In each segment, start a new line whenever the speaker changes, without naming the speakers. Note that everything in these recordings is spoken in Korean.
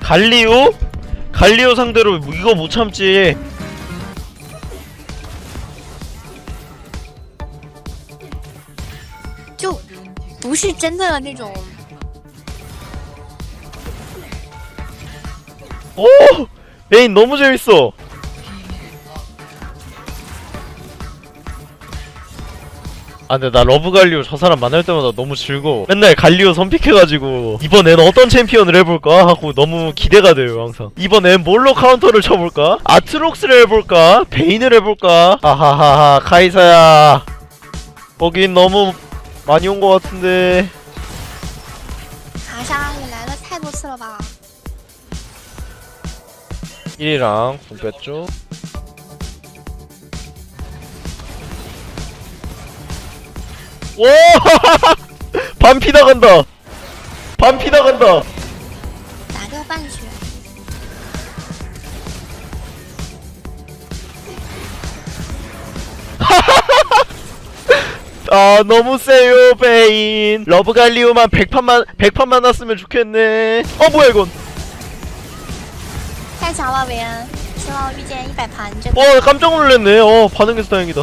갈리오? 갈리오 상대로 이거 못 참지.
就不是真的那种
오! 메인 너무 재밌어. 아 근데 나 러브 갈리오 저 사람 만날 때마다 너무 즐거워 맨날 갈리오 선픽해가지고 이번엔 어떤 챔피언을 해볼까 하고 너무 기대가 돼요 항상 이번엔 뭘로 카운터를 쳐볼까? 아트록스를 해볼까? 베인을 해볼까? 하하하하 카이사야 거긴 너무 많이 온 것 같은데
卡莎也来了太多次了吧？
1이랑 궁 뺐죠 오! 반피 나간다! 반피 나간다!
打掉半血，
아 너무 세요 베인 러브 갈리오만 100판만 100판 만났으면 좋겠네 어 뭐야 이건
太强了，韦恩！希望遇见一百盘，真的。
어 깜짝 놀랐네 어 반응해서 다행이다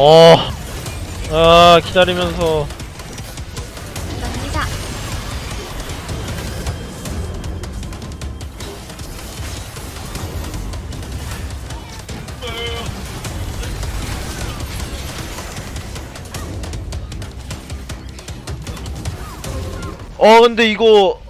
어. 아, 기다리면서.
갑니다.
어, 근데 이거.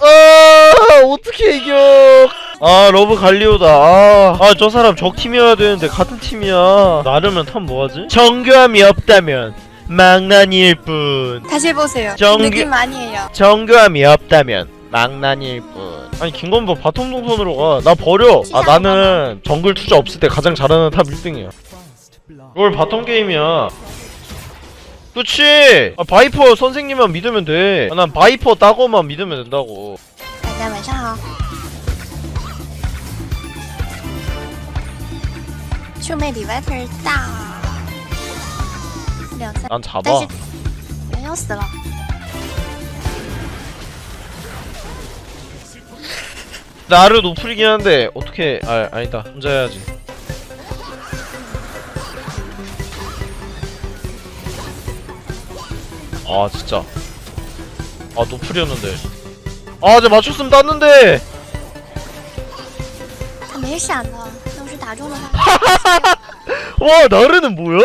어, 어떻게 이겨. 아, 러브 갈리오다. 아, 아, 저 사람 적 팀이어야 되는데 같은 팀이야. 나르면 탑 뭐하지? 정교함이 없다면 망나니일 뿐.
다시 해보세요.
정규-
느낌 많이 해요.
정교함이 없다면 망나니일 뿐. 아니, 김건보 바텀 동선으로 가. 나 버려. 아, 나는 정글 투자 없을 때 가장 잘하는 탑 1등이야. 이걸 바텀 게임이야. 그치! 아, 바이퍼 선생님만 믿으면 돼. 아, 난 바이퍼 따고만 믿으면 된다고.
大家晚上好。 춤의 리바이벌 딱.
난 잡아.
헤어스라.
나를 높이긴 한데 어떻게 아 아니다 혼자 해야지. 아 진짜. 아 노플이었는데. 아 이제 맞췄으면 땄는데.
아, 멜시 안 나와. 要是打中的话，
와 나르는 뭐야?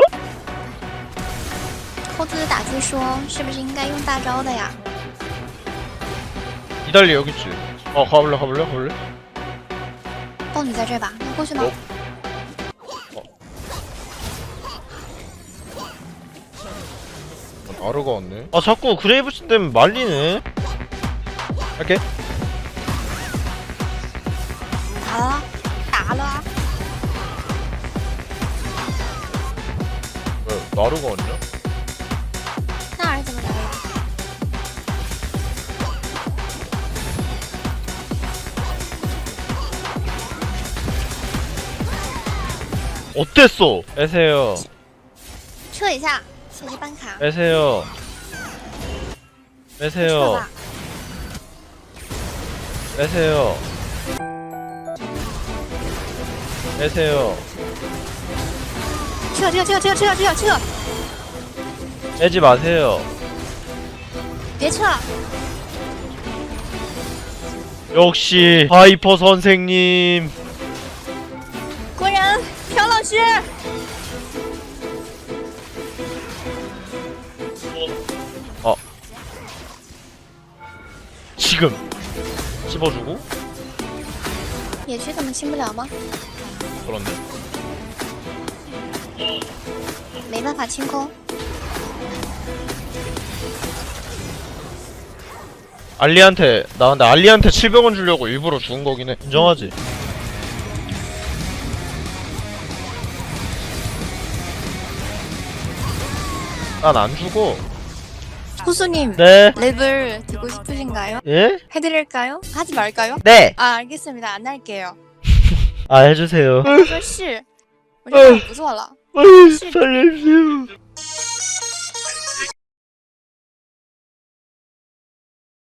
扣字打字说是不是应该用大招的呀？
이달리 여기 있지. 어 가볼래 가볼래 가볼래?
豹女在这儿吧？要过去吗？
어. 나르가 왔네. 아 자꾸 그레이브신 때문에 말리네. 할게. 왜 나르가 왔냐?
那儿怎么来了？
어땠어? 빼세요.
撤一下，谢谢办卡。
빼세요.
撤
빼세요.
吧，
빼세요. 빼세요.
撤撤撤撤撤撤撤，
빼지 마세요.
别撤！
역시 바이퍼 선생님.
国人，朴老师，
지금 씹어주고
野区怎么清不了吗？
그런데
没办法清空。
알리한테 나 근데 알리한테 700원 주려고 일부러 죽은 거긴 해 인정하지? 난 안 주고
호수님
네?
랩을 듣고 싶으신가요?
예?
해드릴까요? 하지 말까요?
네!
아 알겠습니다 안 할게요
아 해주세요
아, 쫄씨 우리 무서워라
아, 아, 으, 살려주세요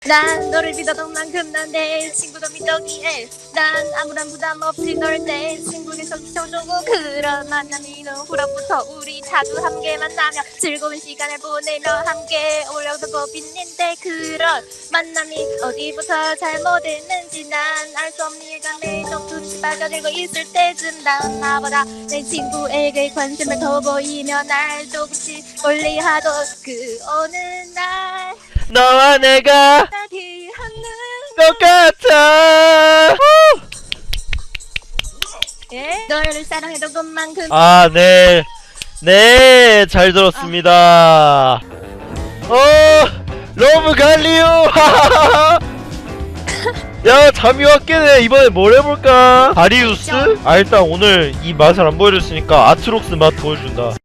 난 너를 믿어던 만큼 난 내 친구도 믿었기에 난 아무런 부담 없이 널 내 친구에게 적셔주고 그런 만남이 는 후로부터 우리 자주 함께 만나며 즐거운 시간을 보내며 함께 올려두고 빛는데 그런 만남이 어디부터 잘못했는지 난 알 수 없는 예감에 조금씩 빠져들고 있을 때쯤 난 나보다 내 친구에게 관심을 더 보이며 날 조금씩 멀리하던 그 어느 날
너와 내가 똑같아
예? 너를 사랑했던 것만큼
아, 네. 네, 잘 들었습니다. 어, 러브 갈리오! 야, 잠이 왔겠네. 이번에 뭘 해볼까? 다리우스? 아, 일단 오늘 이 맛을 안 보여줬으니까 아트록스 맛 보여준다.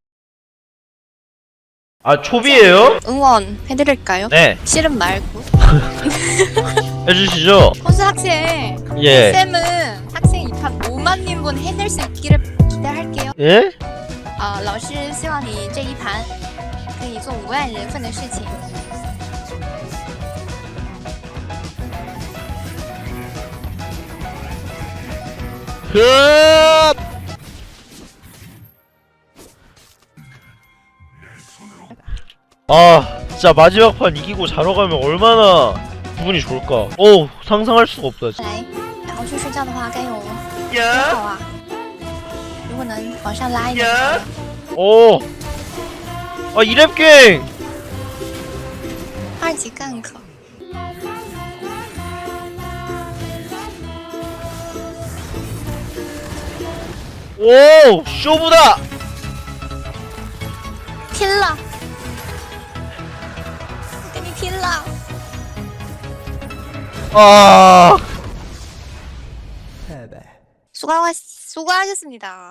아, 초비예요
응원 해드릴까요?
네,
실은 말고
해주시죠.
호수 학생
예.
쌤은 학생 입학 5만 인분 해낼 수 있기를 기대할게요
哎 예?
啊、老师希望你这一盘可以做五万人份的事情
그 아, 진짜 마지막 판 이기고 자러 가면 얼마나 기분이 좋을까. 오, 상상할 수가 없다. 진짜.
来然后去睡觉的话该有多
야,
好啊如果能往上拉一点
야, 오, 아 이랩 갱.
二级 gank
오, 쇼부다.
拼了
아,
수고 수고하셨습니다